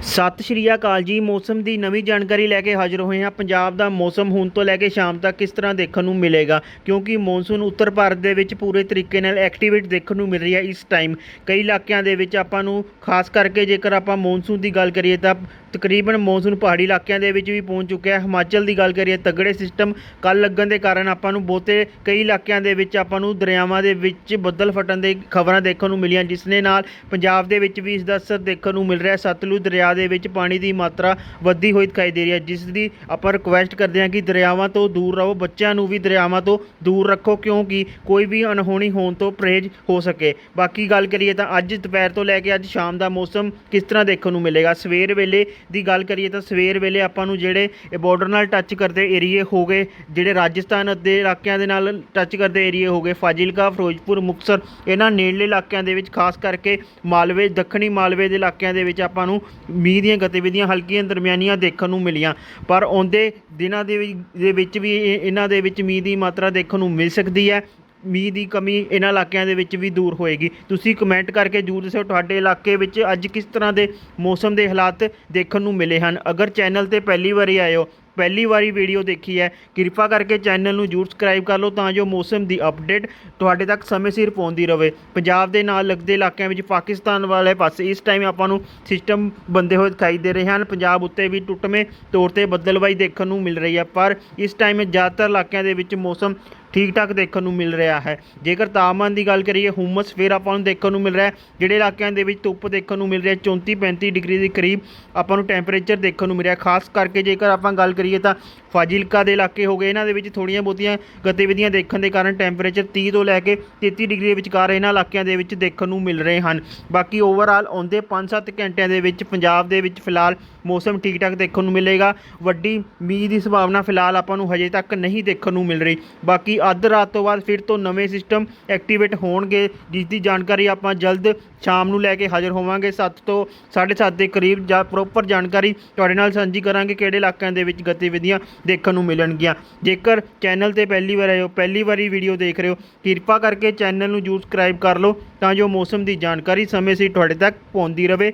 ਸਤਿ ਸ਼੍ਰੀ ਅਕਾਲ ਜੀ। ਮੌਸਮ ਦੀ ਨਵੀਂ ਜਾਣਕਾਰੀ ਲੈ ਕੇ ਹਾਜ਼ਰ ਹੋਏ ਹਾਂ। ਪੰਜਾਬ ਦਾ ਮੌਸਮ ਹੁਣ ਤੋਂ ਲੈ ਕੇ ਸ਼ਾਮ ਤੱਕ ਕਿਸ ਤਰ੍ਹਾਂ ਦੇਖਣ ਨੂੰ ਮਿਲੇਗਾ? ਕਿਉਂਕਿ ਮੌਨਸੂਨ ਉੱਤਰ ਭਾਰਤ ਦੇ ਵਿੱਚ ਪੂਰੇ ਤਰੀਕੇ ਨਾਲ ਐਕਟੀਵੇਟ ਦੇਖਣ ਨੂੰ ਮਿਲ ਰਹੀ ਹੈ ਇਸ ਟਾਈਮ ਕਈ ਇਲਾਕਿਆਂ ਦੇ ਵਿੱਚ ਆਪਾਂ ਨੂੰ, ਖਾਸ ਕਰਕੇ ਜੇਕਰ ਆਪਾਂ ਮੌਨਸੂਨ ਦੀ ਗੱਲ ਕਰੀਏ ਤਾਂ ਤਕਰੀਬਨ ਮੌਨਸੂਨ ਪਹਾੜੀ ਇਲਾਕਿਆਂ ਦੇ ਵਿੱਚ ਵੀ ਪਹੁੰਚ ਚੁੱਕਿਆ ਹੈ। ਹਿਮਾਚਲ ਦੀ ਗੱਲ ਕਰੀਏ, ਤਗੜੇ ਸਿਸਟਮ ਕੱਲ ਲੱਗਣ ਦੇ ਕਾਰਨ ਆਪਾਂ ਨੂੰ ਬਹੁਤੇ ਕਈ ਇਲਾਕਿਆਂ ਦੇ ਵਿੱਚ ਆਪਾਂ ਨੂੰ ਦਰਿਆਵਾਂ ਦੇ ਵਿੱਚ ਬੱਦਲ ਫਟਣ ਦੇ ਖਬਰਾਂ ਦੇਖਣ ਨੂੰ ਮਿਲੀਆਂ, ਜਿਸ ਦੇ ਨਾਲ ਪੰਜਾਬ ਦੇ ਵਿੱਚ ਵੀ ਇਸ ਦਾ ਅਸਰ ਦੇਖਣ ਨੂੰ ਮਿਲ ਰਿਹਾ ਹੈ। ਸਤਲੁਜ ਦਰਿਆ ਦੇ ਵਿੱਚ ਪਾਣੀ ਦੀ ਮਾਤਰਾ ਵੱਧਦੀ ਹੋਈ ਦਿਖਾਈ ਦੇ ਰਹੀ ਹੈ, ਜਿਸ ਦੀ ਆਪਾਂ ਰਿਕੁਐਸਟ ਕਰਦੇ ਹਾਂ ਕਿ ਦਰਿਆਵਾਂ ਤੋਂ ਦੂਰ ਰਹੋ, ਬੱਚਿਆਂ ਨੂੰ ਵੀ ਦਰਿਆਵਾਂ ਤੋਂ ਦੂਰ ਰੱਖੋ, ਕਿਉਂਕਿ ਕੋਈ ਵੀ ਅਣਹੋਣੀ ਹੋਣ ਤੋਂ ਪਰਹੇਜ਼ ਹੋ ਸਕੇ। ਬਾਕੀ ਗੱਲ ਕਰੀਏ ਤਾਂ ਅੱਜ ਦੁਪਹਿਰ ਤੋਂ ਲੈ ਕੇ ਅੱਜ ਸ਼ਾਮ ਦਾ ਮੌਸਮ ਕਿਸ ਤਰ੍ਹਾਂ ਦੇਖਣ ਨੂੰ ਮਿਲੇਗਾ? ਸਵੇਰ ਵੇਲੇ ਦੀ ਗੱਲ ਕਰੀਏ ਤਾਂ ਸਵੇਰ ਵੇਲੇ ਆਪਾਂ ਨੂੰ ਜਿਹੜੇ ਬਾਰਡਰ ਨਾਲ ਟੱਚ ਕਰਦੇ ਏਰੀਏ ਹੋ ਗਏ, ਜਿਹੜੇ ਰਾਜਸਥਾਨ ਦੇ ਇਲਾਕਿਆਂ ਦੇ ਨਾਲ ਟੱਚ ਕਰਦੇ ਏਰੀਏ ਹੋ ਗਏ, ਫਾਜ਼ਿਲਕਾ, ਫਿਰੋਜ਼ਪੁਰ, ਮੁਕਤਸਰ, ਇਹਨਾਂ ਨੇੜਲੇ ਇਲਾਕਿਆਂ ਦੇ ਵਿੱਚ, ਖਾਸ ਕਰਕੇ ਮਾਲਵੇ, ਦੱਖਣੀ ਮਾਲਵੇ ਦੇ ਇਲਾਕਿਆਂ ਦੇ ਵਿੱਚ ਆਪਾਂ ਨੂੰ ਮੀਂਹ ਦੀਆਂ ਗਤੀਵਿਧੀਆਂ, ਹਲਕੀਆਂ ਦਰਮਿਆਨੀਆਂ ਦੇਖਣ ਨੂੰ ਮਿਲੀਆਂ। ਪਰ ਆਉਂਦੇ ਦਿਨਾਂ ਦੇ ਵਿੱਚ ਦੇ ਵਿੱਚ ਵੀ ਇਹ- ਇਹਨਾਂ ਦੇ ਵਿੱਚ ਮੀਂਹ ਦੀ ਮਾਤਰਾ ਦੇਖਣ ਨੂੰ ਮਿਲ ਸਕਦੀ ਹੈ। ਮੀਂਹ ਦੀ ਕਮੀ ਇਹਨਾਂ ਇਲਾਕਿਆਂ ਦੇ ਵਿੱਚ ਵੀ ਦੂਰ ਹੋਏਗੀ। ਤੁਸੀਂ ਕਮੈਂਟ ਕਰਕੇ ਜਰੂਰ ਦੱਸਿਓ ਤੁਹਾਡੇ ਇਲਾਕੇ ਵਿੱਚ ਅੱਜ ਕਿਸ ਤਰ੍ਹਾਂ ਦੇ ਮੌਸਮ ਦੇ ਹਾਲਾਤ ਦੇਖਣ ਨੂੰ ਮਿਲੇ ਹਨ। ਅਗਰ ਚੈਨਲ ਤੇ ਪਹਿਲੀ ਵਾਰੀ ਆਏ ਹੋ, ਪਹਿਲੀ ਵਾਰੀ ਵੀਡੀਓ ਦੇਖੀ ਹੈ, ਕਿਰਪਾ ਕਰਕੇ ਚੈਨਲ ਨੂੰ ਜਰੂਰ ਸਬਸਕ੍ਰਾਈਬ ਕਰ ਲਓ ਤਾਂ ਜੋ ਮੌਸਮ ਦੀ ਅਪਡੇਟ ਤੁਹਾਡੇ ਤੱਕ ਸਮੇਂ ਸਿਰ ਪਹੁੰਚਦੀ ਰਹੇ। ਪੰਜਾਬ ਦੇ ਨਾਲ ਲੱਗਦੇ ਇਲਾਕਿਆਂ ਵਿੱਚ ਪਾਕਿਸਤਾਨ ਵਾਲੇ ਪਾਸੇ ਇਸ ਟਾਈਮ ਆਪਾਂ ਨੂੰ ਸਿਸਟਮ ਬੰਦੇ ਹੋਏ ਦਿਖਾਈ ਦੇ ਰਹੇ ਹਨ। ਪੰਜਾਬ ਉੱਤੇ ਵੀ ਟੁੱਟਵੇਂ ਤੌਰ ਤੇ ਬੱਦਲਵਾਈ ਦੇਖਣ ਨੂੰ ਮਿਲ ਰਹੀ ਹੈ, ਪਰ ਇਸ ਟਾਈਮ ਜ਼ਿਆਦਾਤਰ ਇਲਾਕਿਆਂ ਦੇ ਵਿੱਚ ਮੌਸਮ ਠੀਕ ਠਾਕ ਦੇਖਣ ਨੂੰ ਮਿਲ ਰਿਹਾ ਹੈ। ਜੇਕਰ ਤਾਪਮਾਨ ਦੀ ਗੱਲ ਕਰੀਏ, ਹੁਮਸ ਫਿਰ ਆਪਾਂ ਨੂੰ ਦੇਖਣ ਨੂੰ ਮਿਲ ਰਿਹਾ ਹੈ। ਜਿਹੜੇ ਇਲਾਕਿਆਂ ਦੇ ਵਿੱਚ ਧੁੱਪ ਦੇਖਣ ਨੂੰ ਮਿਲ ਰਹੀ ਹੈ 34 35 ਡਿਗਰੀ ਦੇ ਕਰੀਬ ਆਪਾਂ ਨੂੰ ਟੈਂਪਰੇਚਰ ਦੇਖਣ ਨੂੰ ਮਿਲ ਰਿਹਾ ਖਾਸ ਕਰਕੇ ਜੇਕਰ ਆਪਾਂ ਗੱਲ ਕਰੀਏ ਤਾਂ ਫਾਜ਼ਿਲਕਾ ਦੇ ਇਲਾਕੇ ਹੋ ਗਏ, ਇਹਨਾਂ ਦੇ ਵਿੱਚ ਥੋੜੀਆਂ ਬਹੁਤੀਆਂ ਗਤੀਵਿਧੀਆਂ ਦੇਖਣ ਦੇ ਕਾਰਨ ਟੈਂਪਰੇਚਰ 30 ਤੋਂ ਲੈ ਕੇ 33 ਡਿਗਰੀ ਦੇ ਵਿਚਕਾਰ ਇਹਨਾਂ ਇਲਾਕਿਆਂ ਦੇ ਵਿੱਚ ਦੇਖਣ ਨੂੰ ਮਿਲ ਰਹੇ ਹਨ। ਬਾਕੀ ਓਵਰਆਲ ਆਉਂਦੇ 5-7 ਘੰਟਿਆਂ ਦੇ ਵਿੱਚ ਪੰਜਾਬ ਦੇ ਵਿੱਚ ਫਿਲਹਾਲ ਮੌਸਮ ਠੀਕ ਠਾਕ ਦੇਖਣ ਨੂੰ ਮਿਲੇਗਾ। ਵੱਡੀ ਮੀਂਹ ਦੀ ਸੰਭਾਵਨਾ ਫਿਲਹਾਲ ਆਪਾਂ ਨੂੰ ਹਜੇ ਤੱਕ ਨਹੀਂ ਦੇਖਣ ਨੂੰ ਮਿਲ ਰਹੀ। ਬਾਕੀ ਅੱਧ ਰਾਤ ਤੋਂ ਬਾਅਦ ਫਿਰ ਤੋਂ ਨਵੇਂ ਸਿਸਟਮ ਐਕਟੀਵੇਟ ਹੋਣਗੇ, ਜਿਸ ਦੀ ਜਾਣਕਾਰੀ ਆਪਾਂ ਜਲਦ ਸ਼ਾਮ ਨੂੰ ਲੈ ਕੇ ਹਾਜ਼ਰ ਹੋਵਾਂਗੇ। 7 ਤੋਂ 7:30 ਦੇ ਕਰੀਬ ਜਾਂ ਪ੍ਰੋਪਰ ਜਾਣਕਾਰੀ ਤੁਹਾਡੇ ਨਾਲ ਸਾਂਝੀ ਕਰਾਂਗੇ, ਕਿਹੜੇ ਇਲਾਕਿਆਂ ਦੇ ਵਿੱਚ ਗਤੀਵਿਧੀਆਂ ਦੇਖਣ ਨੂੰ ਮਿਲਣਗੀਆਂ। ਜੇਕਰ ਚੈਨਲ ਤੇ ਪਹਿਲੀ ਵਾਰ ਆਏ ਹੋ, ਪਹਿਲੀ ਵਾਰੀ ਵੀਡੀਓ ਦੇਖ ਰਹੇ ਹੋ, ਕਿਰਪਾ ਕਰਕੇ ਚੈਨਲ ਨੂੰ ਜਰੂਰ ਸਬਸਕ੍ਰਾਈਬ ਕਰ ਲਓ, ਤਾਂ ਜੋ ਮੌਸਮ ਦੀ ਜਾਣਕਾਰੀ ਸਮੇਂ ਸਿਰ ਤੁਹਾਡੇ ਤੱਕ ਪਹੁੰਚਦੀ ਰਹੇ।